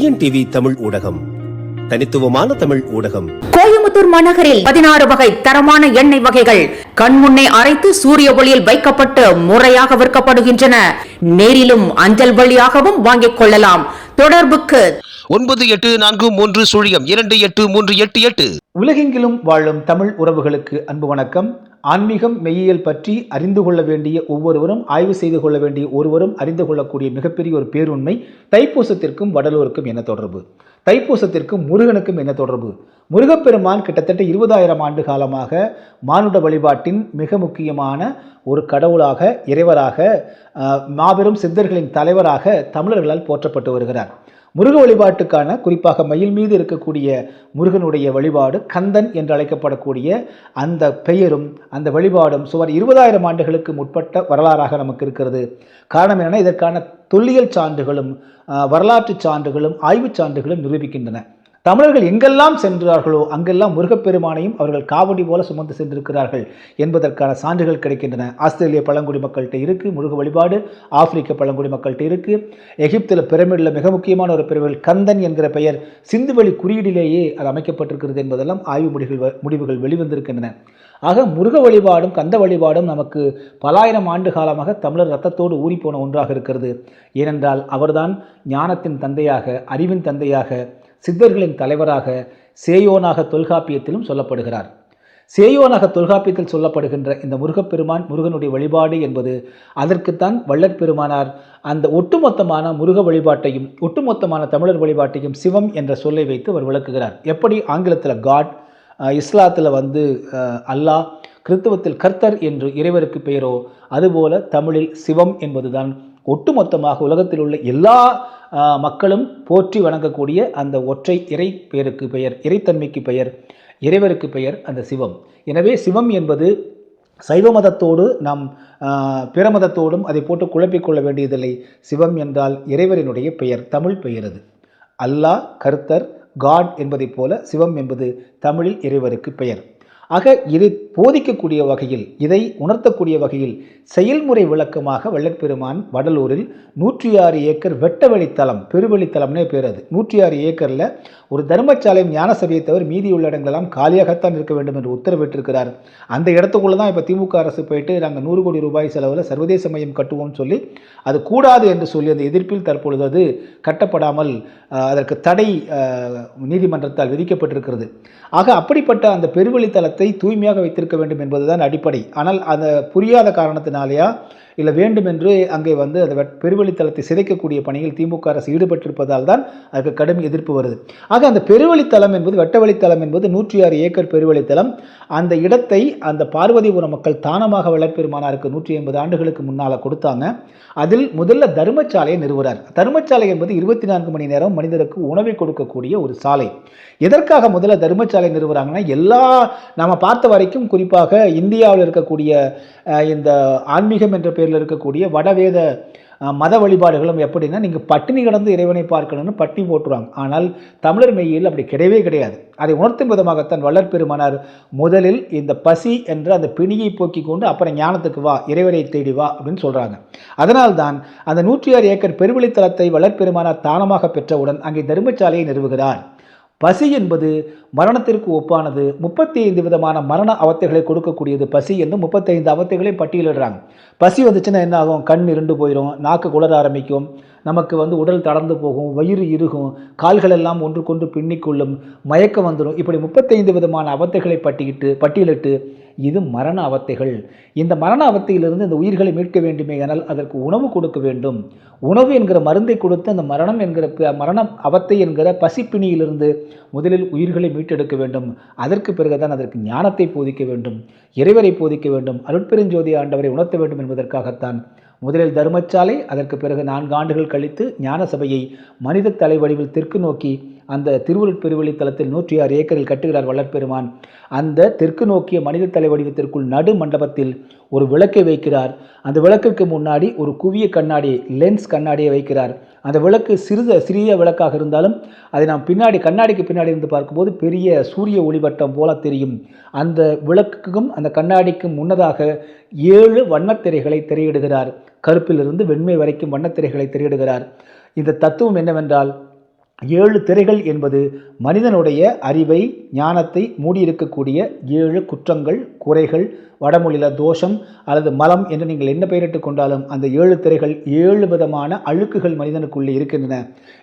TNTV Tamil ஊடகம். தனித்துவமான தமிழ் ஊடகம். கோயம்புத்தூர் மாநகரில் பதினாறு வகை தரமான எண்ணெய் வகைகள் கண்முன்னே அரைத்து சூரிய ஒளியில் வைக்கப்பட்டு முறையாக விற்கப்படுகின்றன. நேரிலும் அஞ்சல் வழியாகவும் வாங்கிக் கொள்ளலாம். தொடர்புக்கு ஒன்பது எட்டு நான்கு மூன்று சுழியம் இரண்டு எட்டு மூன்று எட்டு எட்டு. உலகெங்கிலும் வாழும் தமிழ் உறவுகளுக்கு அன்பு வணக்கம். ஆன்மீகம் மெய்யியல் பற்றி அறிந்து கொள்ள வேண்டிய ஒவ்வொருவரும் ஆய்வு செய்து கொள்ள வேண்டிய ஒருவரும் அறிந்து கொள்ளக்கூடிய மிகப்பெரிய ஒரு பேருண்மை தைப்பூசத்திற்கும் வடலூருக்கும் என்ன தொடர்பு? தைப்பூசத்திற்கும் முருகனுக்கும் என்ன தொடர்பு? முருகப்பெருமான் கிட்டத்தட்ட இருபதாயிரம் ஆண்டு காலமாக மானுட வழிபாட்டின் மிக முக்கியமான ஒரு கடவுளாக இறைவராக மாபெரும் சித்தர்களின் தலைவராக தமிழர்களால் போற்றப்பட்டு வருகிறார். முருக வழிபாட்டுக்கான குறிப்பாக மயில் மீது இருக்கக்கூடிய முருகனுடைய வழிபாடு கந்தன் என்று அழைக்கப்படக்கூடிய அந்த பெயரும் அந்த வழிபாடும் சுமார் இருபதாயிரம் ஆண்டுகளுக்கு முற்பட்ட வரலாறாக நமக்கு இருக்கிறது. காரணம் என்னென்னா இதற்கான தொல்லியல் சான்றுகளும் வரலாற்று வரலாற்றுச் சான்றுகளும் ஆய்வுச் சான்றுகளும் நிரூபிக்கின்றன. தமிழர்கள் எங்கெல்லாம் சென்றார்களோ அங்கெல்லாம் முருகப்பெருமானையும் அவர்கள் காவடி போல சுமந்து சென்றிருக்கிறார்கள் என்பதற்கான சான்றுகள் கிடைக்கின்றன. ஆஸ்திரேலிய பழங்குடி மக்கள்கிட்ட இருக்கு முருக வழிபாடு ஆப்பிரிக்க பழங்குடி மக்கள்கிட்ட இருக்கு. எகிப்தில் பிரமிடில் மிக முக்கியமான ஒரு பிரிவுகள் கந்தன் என்கிற பெயர் சிந்துவெளி குறியீடிலேயே அது அமைக்கப்பட்டிருக்கிறது என்பதெல்லாம் ஆய்வு முடிவுகள் வ- முடிவுகள் வெளிவந்திருக்கின்றன. ஆக முருக வழிபாடும் கந்த வழிபாடும் நமக்கு பலாயிரம் ஆண்டு காலமாக தமிழர் ரத்தத்தோடு ஊறிப்போன ஒன்றாக இருக்கிறது. ஏனென்றால் அவர்தான் ஞானத்தின் தந்தையாக அறிவின் தந்தையாக சித்தர்களின் தலைவராக சேயோனாக தொல்காப்பியத்திலும் சொல்லப்படுகிறார். சேயோனாக தொல்காப்பியத்தில் சொல்லப்படுகின்ற இந்த முருகப்பெருமான் முருகனுடைய வழிபாடு என்பது அதற்குத்தான் வள்ளற்பெருமானார் அந்த ஒட்டுமொத்தமான முருக வழிபாட்டையும் ஒட்டுமொத்தமான தமிழர் வழிபாட்டையும் சிவம் என்ற சொல்லை வைத்து அவர் விளக்குகிறார். எப்படி? ஆங்கிலத்தில் காட் இஸ்லாத்தில் வந்து அல்லாஹ் கிறிஸ்தவத்தில் கர்த்தர் என்று இறைவருக்கு பெயரோ அதுபோல தமிழில் சிவம் என்பதுதான் ஒட்டுமொத்தமாக உலகத்தில் உள்ள எல்லா மக்களும் போற்றி வணங்கக்கூடிய அந்த ஒற்றை இறை பெயருக்கு பெயர் இறைத்தன்மைக்கு பெயர் இறைவருக்கு பெயர் அந்த சிவம். எனவே சிவம் என்பது சைவ மதத்தோடு நாம் பிற மதத்தோடும் அதை போட்டு குழப்பிக்கொள்ள வேண்டியதில்லை. சிவம் என்றால் இறைவரினுடைய பெயர் தமிழ் பெயர் அது. அல்லாஹ் கர்த்தர் காட் என்பதைப் போல சிவம் என்பது தமிழில் இறைவருக்கு பெயர். ஆக இது போதிக்கக்கூடிய வகையில் இதை உணர்த்தக்கூடிய வகையில் செயல்முறை விளக்கமாக வள்ளற்பெருமான் வடலூரில் நூற்றி ஆறு ஏக்கர் வெட்டவெளித்தலம் பெருவெளித்தலம்னே பேர் அது. நூற்றி ஆறு ஏக்கரில் ஒரு தர்மச்சாலையும் ஞான சபையை தவிர மீதியுள்ள இடங்களெல்லாம் காலியாகத்தான் இருக்க வேண்டும் என்று உத்தரவிட்டிருக்கிறார். அந்த இடத்துக்குள்ளே தான் இப்போ திமுக அரசு போயிட்டு நாங்கள் நூறு கோடி ரூபாய் செலவில் சர்வதேச மையம் கட்டுவோம்னு சொல்லி அது கூடாது என்று சொல்லி அந்த எதிர்ப்பில் தற்பொழுது அது கட்டப்படாமல் அதற்கு தடை நீதிமன்றத்தால் விதிக்கப்பட்டிருக்கிறது. ஆக அப்படிப்பட்ட அந்த பெருவழித்தலத்தை தூய்மையாக வைத்திருக்க வேண்டும் என்பதுதான் அடிப்படை. ஆனால் அந்த புரியாத காரணத்தினாலேயா? இல்லை வேண்டுமென்று அங்கே வந்து அந்த வெட்- பெருவழித்தலத்தை சிதைக்கக்கூடிய பணியில் திமுக அரசு ஈடுபட்டிருப்பதால் தான் அதுக்கு கடும் எதிர்ப்பு வருது. ஆக அந்த பெருவழித்தளம் என்பது வெட்டவழித்தலம் என்பது நூற்றி ஆறு ஏக்கர் பெருவழித்தளம். அந்த இடத்தை அந்த பார்வதிபுரம் மக்கள் தானமாக வளர்ப்பெருமானாருக்கு நூற்றி ஐம்பது ஆண்டுகளுக்கு முன்னால் கொடுத்தாங்க. அதில் முதல்ல தர்மச்சாலையை நிறுவுறார். தர்மசாலை என்பது இருபத்தி நான்கு மணி நேரம் மனிதருக்கு உணவை கொடுக்கக்கூடிய ஒரு சாலை. எதற்காக முதல்ல தர்மச்சாலை நிறுவுறாங்கன்னா எல்லா நம்ம பார்த்த வரைக்கும் குறிப்பாக இந்தியாவில் இருக்கக்கூடிய இந்த ஆன்மீகம் என்ற பேரில் இருக்கக்கூடிய வடவேத மத வழிபாடுகளும் எப்படின்னா நீங்கள் பட்டினி கடந்து இறைவனை பார்க்கணும்னு பட்டினி போட்டுருவாங்க. ஆனால் தமிழர் மெய்யில் அப்படி கிடையவே கிடையாது. அதை உணர்த்தும் விதமாகத்தான் வள்ளற் பெருமானார் முதலில் இந்த பசி என்ற அந்த பிணியை போக்கி கொண்டு அப்புறம் ஞானத்துக்கு வா இறைவனை தேடி வா அப்படின்னு சொல்கிறாங்க அதனால்தான் அந்த நூற்றி ஆறு ஏக்கர் பெருவெளித்தலத்தை வளர்பெருமானார் தானமாக பெற்றவுடன் அங்கே தர்மசாலையை நிறுவுகிறார். பசி என்பது மரணத்திற்கு ஒப்பானது. முப்பத்தி ஐந்து விதமான மரண அவத்தைகளை கொடுக்கக்கூடியது பசி என்று முப்பத்தைந்து அவத்தைகளை பட்டியலிடுறாங்க. பசி வந்துச்சுன்னா என்ன ஆகும் கண் இருண்டு போயிடும் நாக்கு குளர ஆரம்பிக்கும் நமக்கு வந்து உடல் தளர்ந்து போகும் வயிறு இறுகும் கால்கள் எல்லாம் ஒன்றுக்கொன்று பின்னிக்கொள்ளும் மயக்கம் வந்துடும் இப்படி முப்பத்தைந்து விதமான அவத்தைகளை பட்டியிட்டு பட்டியலிட்டு இது மரண அவத்தைகள். இந்த மரண அவத்தையிலிருந்து இந்த உயிர்களை மீட்க வேண்டுமே ஆனால் அதற்கு உணவு கொடுக்க வேண்டும். உணவு என்கிற மருந்தை கொடுத்து அந்த மரணம் என்கிற மரணம் அவத்தை என்கிற பசிப்பிணியிலிருந்து முதலில் உயிர்களை மீட்டெடுக்க வேண்டும். அதற்கு பிறகுதான் அதற்கு ஞானத்தை போதிக்க வேண்டும். இறைவரை போதிக்க வேண்டும். அருட்பெருஞ்சோதி ஆண்டவரை உணர்த்த வேண்டும் என்பதற்காகத்தான் முதலில் தர்மச்சாலை அதற்கு பிறகு நான்கு ஆண்டுகள் கழித்து ஞான சபையை மனித தலை வடிவில் தெற்கு நோக்கி அந்த திருவுருட்பெருவெளி பெருவெளி நூற்றி ஆறு ஏக்கரில் கட்டுகிறார் வளர்ப்பெருமான் அந்த தெற்கு நோக்கிய மனித தலை வடிவத்திற்குள் நடு மண்டபத்தில் ஒரு விளக்கை வைக்கிறார். அந்த விளக்கிற்கு முன்னாடி ஒரு குவிய கண்ணாடி லென்ஸ் கண்ணாடியை வைக்கிறார். அந்த விளக்கு சிறித சிறிய விளக்காக இருந்தாலும் அதை நாம் பின்னாடி கண்ணாடிக்கு பின்னாடி இருந்து பார்க்கும்போது பெரிய சூரிய ஒளிவட்டம் போல தெரியும். அந்த விளக்குக்கும் அந்த கண்ணாடிக்கும் முன்னதாக ஏழு வண்ணத்திரைகளை திரையிடுகிறார். கருப்பிலிருந்து வெண்மை வரைக்கும் வண்ணத்திரைகளை திரையிடுகிறார். இந்த தத்துவம் என்னவென்றால் ஏழு திரைகள் என்பது மனிதனுடைய அறிவை ஞானத்தை மூடியிருக்கக்கூடிய ஏழு குற்றங்கள் குறைகள் வடமொழியில் தோஷம் அல்லது மலம் என்று நீங்கள் என்ன பெயரிட்டு கொண்டாலும் அந்த ஏழு திரைகள் ஏழு விதமான அழுக்குகள் மனிதனுக்குள்ளே இருக்கின்றன.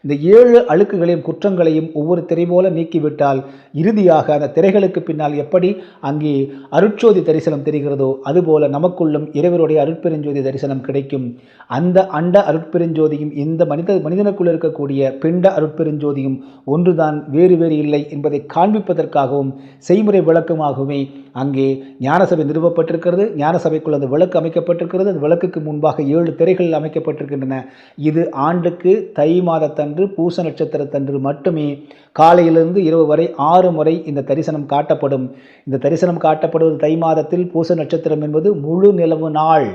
இந்த ஏழு அழுக்குகளையும் குற்றங்களையும் ஒவ்வொரு திரை போல நீக்கிவிட்டால் இறுதியாக அந்த திரைகளுக்கு பின்னால் எப்படி அங்கே அருட்சோதி தரிசனம் தெரிகிறதோ அதுபோல நமக்குள்ளும் இறைவருடைய அருட்பெருஞ்சோதி தரிசனம் கிடைக்கும். அந்த அண்ட அருட்பெருஞ்சோதியும் இந்த மனித மனிதனுக்குள் இருக்கக்கூடிய பிண்ட அருட்பெருஞ்சோதியும் ஒன்றுதான் வேறு வேறு இல்லை என்பதை காண்பிப்பதற்காகவும் செய்முறை விளக்கமாகவுமே அங்கே ஞானசபை நிறுவப்பட்டிருக்கிறது ஞானசபைக்குள் அந்த விளக்கு அமைக்கப்பட்டிருக்கிறது. அந்த விளக்குக்கு முன்பாக ஏழு திரைகள் அமைக்கப்பட்டிருக்கின்றன. இது ஆண்டுக்கு தை மாதத்தன்று பூச நட்சத்திரத்தன்று மட்டுமே. காலையிலிருந்து இரவு வரை ஆறு முறை இந்த தரிசனம் காட்டப்படும். இந்த தரிசனம் காட்டப்படுவது தை மாதத்தில் பூச நட்சத்திரம் என்பது முழு நிலவு நாள்.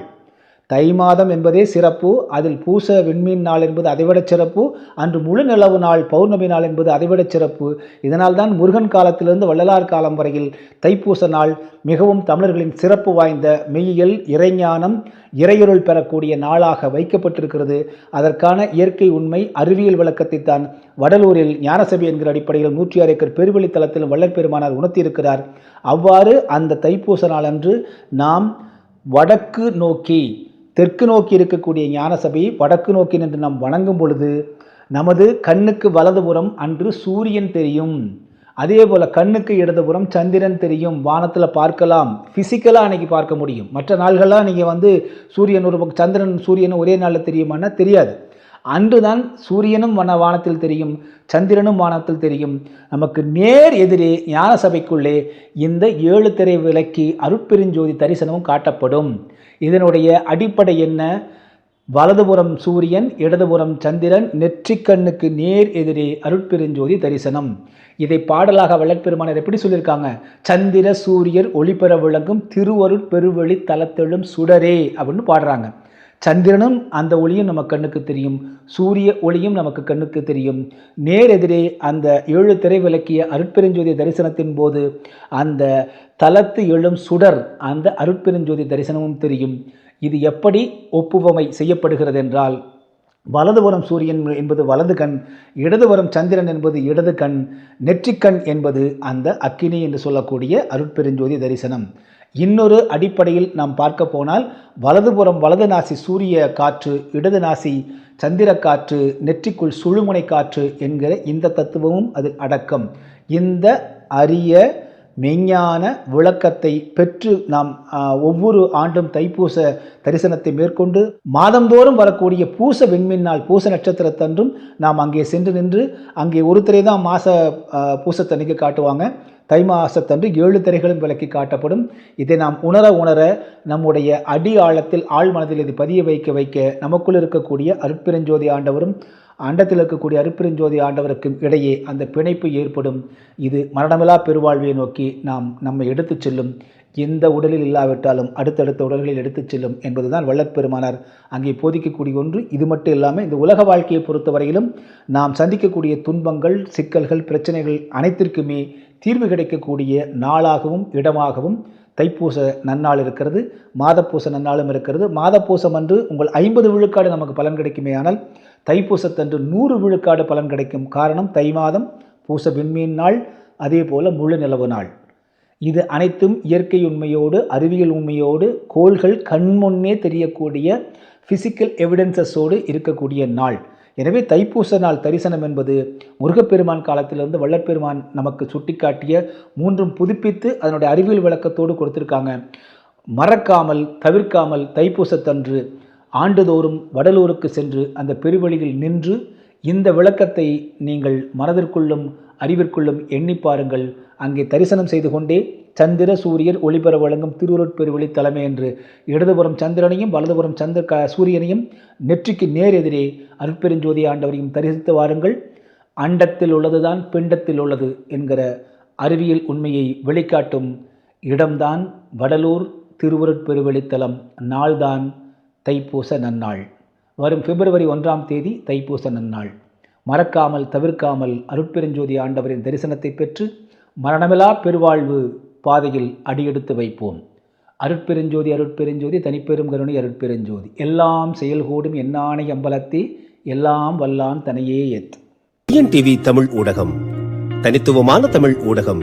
தை மாதம் என்பதே சிறப்பு அதில் பூச விண்மீன் நாள் என்பது அதைவிட சிறப்பு அன்று முழு நிலவு நாள் பௌர்ணமி நாள் என்பது அதைவிட சிறப்பு. இதனால் தான் முருகன் காலத்திலிருந்து வள்ளலார் காலம் வரையில் தைப்பூச நாள் மிகவும் தமிழர்களின் சிறப்பு வாய்ந்த மெய்யியல் இறைஞானம் இறையொருள் பெறக்கூடிய நாளாக வைக்கப்பட்டிருக்கிறது. அதற்கான இயற்கை உண்மை அறிவியல் விளக்கத்தை தான் வடலூரில் ஞானசபை என்கிற அடிப்படையில் நூற்றி ஆறு ஏக்கர் பெருவெளித்தளத்தில் வள்ளற்பெருமானார் வள்ளல் உணர்த்தியிருக்கிறார். அவ்வாறு அந்த தைப்பூச நாள் அன்று நாம் வடக்கு நோக்கி தெற்கு நோக்கி இருக்கக்கூடிய ஞானசபை வடக்கு நோக்கி நின்று நாம் வணங்கும் பொழுது நமது கண்ணுக்கு வலதுபுறம் அன்று சூரியன் தெரியும். அதே போல் கண்ணுக்கு இடதுபுறம் சந்திரன் தெரியும். வானத்தில் பார்க்கலாம். ஃபிசிக்கலாக அன்னைக்கு பார்க்க முடியும். மற்ற நாள்கள்லாம் நீங்கள் வந்து சூரியன் ஒரு பக்கம் சந்திரன் சூரியன் ஒரே நாளில் தெரியுமான்னா தெரியாது. அன்றுதான் சூரியனும் வன வானத்தில் தெரியும். சந்திரனும் வானத்தில் தெரியும். நமக்கு நேர் எதிரே ஞான சபைக்குள்ளே இந்த ஏழு திரை விளக்கி அருட்பெருஞ்சோதி தரிசனமும் காட்டப்படும். இதனுடைய அடிப்படை என்ன? வலதுபுறம் சூரியன் இடதுபுறம் சந்திரன் நெற்றிக்கண்ணுக்கு நேர் எதிரே அருட்பெருஞ்சோதி தரிசனம். இதை பாடலாக வளர்ப்பெருமானர் எப்படி சொல்லியிருக்காங்க? சந்திர சூரியர் ஒளிபெற விளங்கும் திருவருட் பெருவெளி தலத்தெழும் சுடரே அப்படின்னு பாடுறாங்க. சந்திரனும் அந்த ஒளியும் நம்ம கண்ணுக்கு தெரியும். சூரிய ஒளியும் நமக்கு கண்ணுக்கு தெரியும். நேரெதிரே அந்த ஏழு திரை விளக்கிய அருட்பெருஞ்சோதி தரிசனத்தின் போது அந்த தளத்து எழும் சுடர் அந்த அருட்பெருஞ்சோதி தரிசனமும் தெரியும். இது எப்படி ஒப்புவமை செய்யப்படுகிறது என்றால் வலதுபுறம் சூரியன் என்பது வலது கண் இடதுபுறம் சந்திரன் என்பது இடது கண் நெற்றிக்கண் என்பது அந்த அக்கினி என்று சொல்லக்கூடிய அருட்பெருஞ்சோதி தரிசனம். இன்னொரு அடிப்படையில் நாம் பார்க்க போனால் வலதுபுறம் வலது நாசி சூரிய காற்று இடது நாசி சந்திர காற்று நெற்றிக்குள் சுழுமுனை காற்று என்கிற இந்த தத்துவமும் அதில் அடக்கம். இந்த அரிய மெஞ்ஞான விளக்கத்தை பெற்று நாம் ஒவ்வொரு ஆண்டும் தைப்பூச தரிசனத்தை மேற்கொண்டு மாதந்தோறும் வரக்கூடிய பூச விண்மீன் நாள் பூச நட்சத்திரத்தன்றும் நாம் அங்கே சென்று நின்று அங்கே ஒரு தான் மாச பூசத்தன்னைக்கு காட்டுவாங்க. தை மாசத்தன்று ஏழு திரைகளும் விளக்கி காட்டப்படும். இதை நாம் உணர உணர நம்முடைய அடி ஆழத்தில் ஆழ் மனதில் இது பதிய வைக்க வைக்க நமக்குள் இருக்கக்கூடிய அருட்பெருஞ்சோதி ஆண்டவரும் அண்டத்தில் இருக்கக்கூடிய அருப்பிரஞ்சோதி ஆண்டவருக்கும் இடையே அந்த பிணைப்பு ஏற்படும். இது மரணமில்லா பெருவாழ்வை நோக்கி நாம் நம்மை எடுத்துச் செல்லும். எந்த உடலில் இல்லாவிட்டாலும் அடுத்தடுத்த உடல்களில் எடுத்துச் செல்லும் என்பதுதான் வள்ளற்பெருமானார் அங்கே போதிக்கக்கூடிய ஒன்று. இது மட்டும் இல்லாமல் இந்த உலக வாழ்க்கையை பொறுத்தவரையிலும் நாம் சந்திக்கக்கூடிய துன்பங்கள் சிக்கல்கள் பிரச்சனைகள் அனைத்திற்குமே தீர்வு கிடைக்கக்கூடிய நாளாகவும் இடமாகவும் தைப்பூச நன்னாள் இருக்கிறது மாதப்பூச நன்னாளும் இருக்கிறது. மாதப்பூசம் அன்று உங்கள் ஐம்பது விழுக்காடு நமக்கு பலன் கிடைக்குமே ஆனால் தைப்பூசத்தன்று நூறு விழுக்காடு பலன் கிடைக்கும் காரணம் தை மாதம் பூச விண்மீன் நாள் அதே போல் முழு நிலவு நாள். இது அனைத்தும் இயற்கை உண்மையோடு அறிவியல் உண்மையோடு கோள்கள் கண்முன்னே தெரியக்கூடிய ஃபிசிக்கல் எவிடன்சஸோடு இருக்கக்கூடிய நாள். எனவே தைப்பூச நாள் தரிசனம் என்பது முருகப்பெருமான் காலத்திலிருந்து வள்ளற்பெருமான் நமக்கு சுட்டிக்காட்டிய மூன்றும் புதுப்பித்து அதனுடைய அறிவியல் விளக்கத்தோடு கொடுத்திருக்காங்க. மறக்காமல் தவிர்க்காமல் தைப்பூசத்தன்று ஆண்டுதோறும் வடலூருக்கு சென்று அந்த பெருவழியில் நின்று இந்த விளக்கத்தை நீங்கள் மனதிற்குள்ளும் அறிவிற்குள்ளும் எண்ணி பாருங்கள். அங்கே தரிசனம் செய்து கொண்டே சந்திர சூரியர் ஒளிபெற வழங்கும் திருவுருட்பெருவெளி தலைமை என்று இடதுபுறம் சந்திரனையும் வலதுபுறம் சந்திர க சூரியனையும் நெற்றிக்கு நேர் எதிரே அருட்பெருஞ்சோதி ஆண்டவரையும் தரிசித்து வாருங்கள். அண்டத்தில் உள்ளதுதான் பிண்டத்தில் உள்ளது என்கிற அறிவியல் உண்மையை வெளிக்காட்டும் இடம்தான் வடலூர் திருவுருட்பெருவெளித்தலம் நாள்தான் தைப்பூச நன்னாள். வரும் பிப்ரவரி ஒன்றாம் தேதி தைப்பூச நன்னாள் மறக்காமல் தவிர்க்காமல் அருட்பெருஞ்சோதி ஆண்டவரின் தரிசனத்தை பெற்று மரணமிலா பெருவாழ்வு பாதையில் அடியெடுத்து வைப்போம். அருட்பெருஞ்சோதி அருட்பெருஞ்சோதி தனிப்பெரும் கருணை அருட்பெருஞ்சோதி. எல்லாம் செயல்கூடும் எண்ணானை அம்பலத்தே எல்லாம் வல்லான் தனையே எத். டிவி தமிழ் ஊடகம் தனித்துவமான தமிழ் ஊடகம்